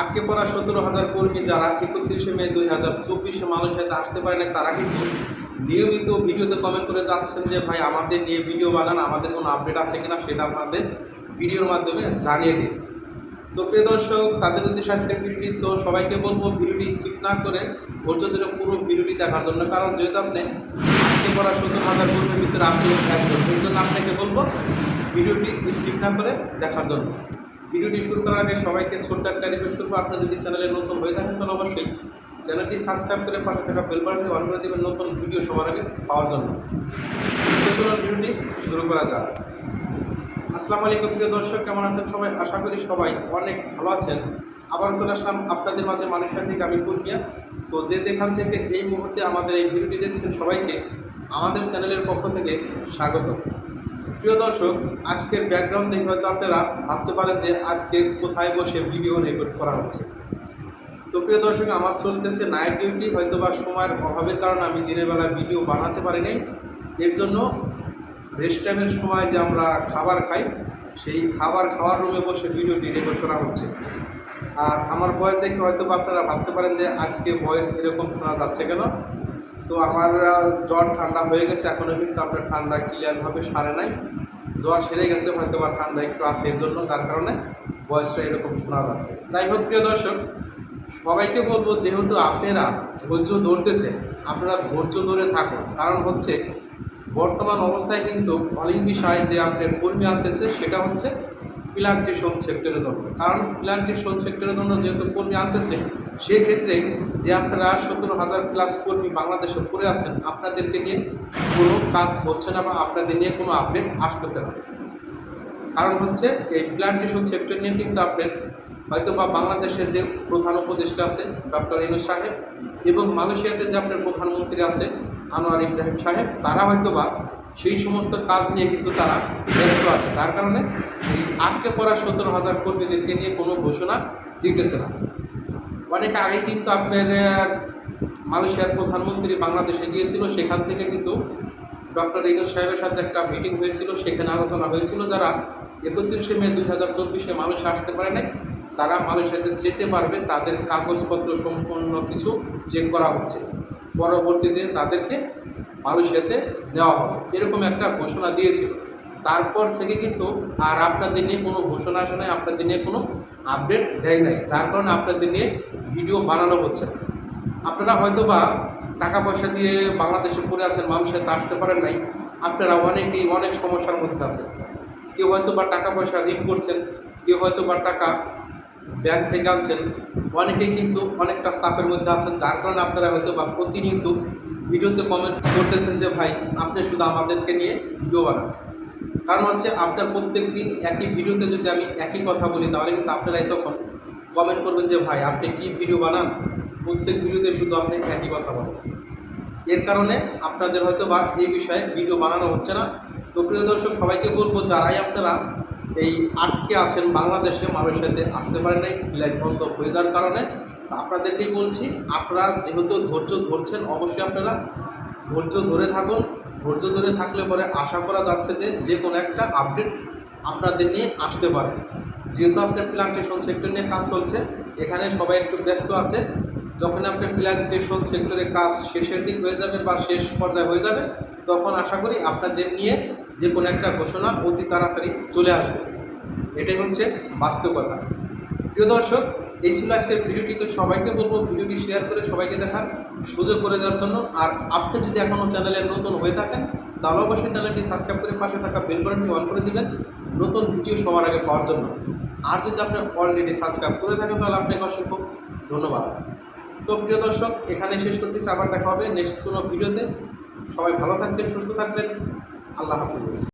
আটকে পড়া সতেরো হাজার কর্মী যারা একত্রিশে মে দুই হাজার চব্বিশে মালয়েশিয়াতে আসতে পারে না তারা কিন্তু নিয়মিত ভিডিওতে কমেন্ট করে যাচ্ছেন যে, ভাই, আমাদের নিয়ে ভিডিও বানান, আমাদের কোনো আপডেট আছে কিনা সেটা আপনাদের ভিডিওর মাধ্যমে জানিয়ে দিন। তো প্রিয় দর্শক, তাদের উদ্দেশ্যে আজকের ভিডিওটি, তো সবাইকে বলব, ভিডিওটি স্কিপ না করে ধরে পুরো ভিডিওটি দেখার জন্য, কারণ যেহেতু আপনি আজকে পড়া সত্তর হাজার কর্মীর ভিতরে আপনি একজন, সেই জন্য আপনাকে বলব, ভিডিওটি স্কিপ না করে দেখার জন্য। ভিডিওটি শুরু করার আগে সবাইকে ছোট্ট একটা রিকোয়েস্ট করব। আপনার যদি চ্যানেলে নতুন হয়ে থাকেন, তাহলে অবশ্যই চ্যানেলটি সাবস্ক্রাইব করে পাশে থাকা বেল বাটনটি অন করে দেবেন নতুন ভিডিও সবার আগে পাওয়ার জন্য। ভিডিওটি শুরু করা যাক। আসসালামু আলাইকুম, প্রিয় দর্শক, কেমন আছেন সবাই? আশা করি সবাই অনেক ভালো আছেন। আবার চলে আসলাম আপনাদের মাঝে মানুষের থেকে আমি পূর্ণিয়া তো যে যেখান থেকে এই মুহূর্তে আমাদের এই ভিডিওটি দেখছেন সবাইকে আমাদের চ্যানেলের পক্ষ থেকে স্বাগত। প্রিয় দর্শক, আজকের ব্যাকগ্রাউন্ড দেখে হয়তো আপনারা ভাবতে পারেন যে আজকে কোথায় বসে ভিডিও রেকর্ড করা হচ্ছে। তো প্রিয় দর্শক, আমার চলতেছে নাইট ডিউটি হয়তো বা সময়ের অভাবের কারণে আমি দিনের বেলা ভিডিও বানাতে পারি নাই। এর জন্য রেস্ট টাইমের সময় যে আমরা খাবার খাই, সেই খাবার খাওয়ার রুমে বসে ভিডিওটি রেকর্ড করা হচ্ছে। আর আমার ভয়েস দেখে হয়তো বা আপনারা ভাবতে পারেন যে আজকে ভয়েস এরকম শোনা যাচ্ছে কেন? তো আমার জ্বর ঠান্ডা হয়ে গেছে এখনও কিন্তু আপনার ঠান্ডা ক্লিয়ারভাবে সারে নাই। জ্বর সেরে গেছে, হয়তো বা ঠান্ডা একটু আছে এর জন্য তার কারণে বয়সটা এরকম শোনা যাচ্ছে যাই হোক, প্রিয় দর্শক, সবাইকে বলব, যেহেতু আপনারা ধৈর্য ধরতেছেন, আপনারা ধৈর্য ধরে থাকুন। কারণ হচ্ছে, বর্তমান অবস্থায় কিন্তু অলিং বিষয় যে আপনার কর্মী আনতেছে সেটা হচ্ছে প্লান্টেশন সেক্টরের জন্য। কারণ প্লান্টেশন সেক্টরের জন্য যেহেতু কর্মী আনতেছে সেক্ষেত্রে যে আপনারা সতেরো হাজার প্লাস কর্মী বাংলাদেশে পড়ে আছেন, আপনাদেরকে নিয়ে কোনো কাজ হচ্ছে না বা আপনাদের নিয়ে কোনো আপডেট আসতেছে না। কারণ হচ্ছে এই প্লান্টেশন সেক্টর নিয়ে কিন্তু আপনার হয়তো বা বাংলাদেশের যে প্রধান উপদেষ্টা আছে ডক্টর ইনু সাহেব এবং মালয়েশিয়াতে যে আপনার প্রধানমন্ত্রী আছে, আনোয়ার ইব্রাহিম সাহেব, তারা হয়তো বা সেই সমস্ত কাজ নিয়ে কিন্তু তারা ব্যস্ত আছে। তার কারণে এই আটকে পড়া সতেরো হাজার কর্মীদেরকে নিয়ে কোনো ঘোষণা দিতেছে না। অনেক আগে কিন্তু আপনার মালয়েশিয়ার প্রধানমন্ত্রী বাংলাদেশে গিয়েছিল, সেখান থেকে কিন্তু ডক্টর ইনুস সাহেবের সাথে একটা মিটিং হয়েছিল, সেখানে আলোচনা হয়েছিল যারা একত্রিশে মে দুই হাজার চব্বিশে মানুষ আসতে পারে নাই, তারা মালয়েশিয়াতে যেতে পারবে, তাদের কাগজপত্র সম্পূর্ণ কিছু চেক করা হচ্ছে। পরবর্তীতে তাদেরকে মালয়েশিয়াতে নেওয়া হবে, এরকম একটা ঘোষণা দিয়েছিল। তারপর থেকে কিন্তু আর আপনাদের নিয়ে কোনো ঘোষণা আসে নাই, আপনাদের নিয়ে কোনো আপডেট দেয় নাই। যার কারণে আপনাদের নিয়ে ভিডিও বানানো হচ্ছে। আপনারা হয়তো বা টাকা পয়সা দিয়ে বাংলাদেশে পড়ে আছেন মানুষের তা আসতে পারেন নাই। আপনারা অনেকেই অনেক সমস্যার মধ্যে আছেন। কেউ হয়তো বা টাকা পয়সা ঋণ করছেন, কেউ হয়তো বা টাকা ব্যাংক থেকে আনছেন। অনেকেই কিন্তু অনেকটা চাপের মধ্যে আছেন, যার কারণে আপনারা হয়তো বা প্রতিনিয়ত ভিডিওতে কমেন্ট করতেছেন যে, ভাই, আপনি শুধু আমাদেরকে নিয়ে ভিডিও বানান। কারণ হচ্ছে আপনার প্রত্যেক দিন একই ভিডিওতে যদি আমি একই কথা বলি, তাহলে কিন্তু আপনারাই তখন কমেন্ট করবেন যে, ভাই, আপনি কি ভিডিও বানান? প্রত্যেক ভিডিওতে শুধু আপনি একই কথা বলেন। এর কারণে আপনাদের হয়তো বা এই বিষয়ে ভিডিও বানানো হচ্ছে না। তো প্রিয় দর্শক, সবাইকে বলব, যারাই আপনারা এই আটকে আছেন বাংলাদেশে, মালয়েশিয়াতে আসতে পারেন নাই, ফ্লাইট বন্ধ হয়ে যাওয়ার কারণে আপনাদেরকেই বলছি, আপনারা যেহেতু ধৈর্য ধরছেন, অবশ্যই আপনারা ধৈর্য ধরে থাকুন। ধৈর্য ধরে থাকলে পরে আশা করা যাচ্ছে যে যে কোনো একটা আপডেট আপনাদের নিয়ে আসতে পারে যেহেতু আপনার প্লান্টেশন সেক্টর নিয়ে কাজ চলছে, এখানে সবাই একটু ব্যস্ত আছে। যখন আপনার প্লান্টেশন সেক্টরে কাজ শেষের দিক হয়ে যাবে বা শেষ পর্যায়ে হয়ে যাবে, তখন আশা করি আপনাদের নিয়ে যে কোনো একটা ঘোষণা অতি তাড়াতাড়ি চলে আসবে। এটাই হচ্ছে বাস্তবতা। প্রিয় দর্শক এই ছিল আজকের ভিডিওটি তো সবাইকে বলব ভিডিওটি শেয়ার করে সবাইকে দেখার সুযোগ করে দেওয়ার জন্য। আর আপনি যদি এখনও চ্যানেলে নতুন হয়ে থাকেন, তাহলে অবশ্যই চ্যানেলটি সাবস্ক্রাইব করে পাশে থাকা বেল বাটনটি অন করে দেবেন, নতুন ভিডিও সবার আগে পাওয়ার জন্য। আর যদি আপনি অলরেডি সাবস্ক্রাইব করে থাকেন, তাহলে আপনাকে অসংখ্য ধন্যবাদ। তো প্রিয় দর্শক এখানে শেষ করতেছি। আবার দেখা হবে নেক্সট কোনো ভিডিওতে সবাই ভালো থাকবেন, সুস্থ থাকবেন। আল্লাহ হাফিজ।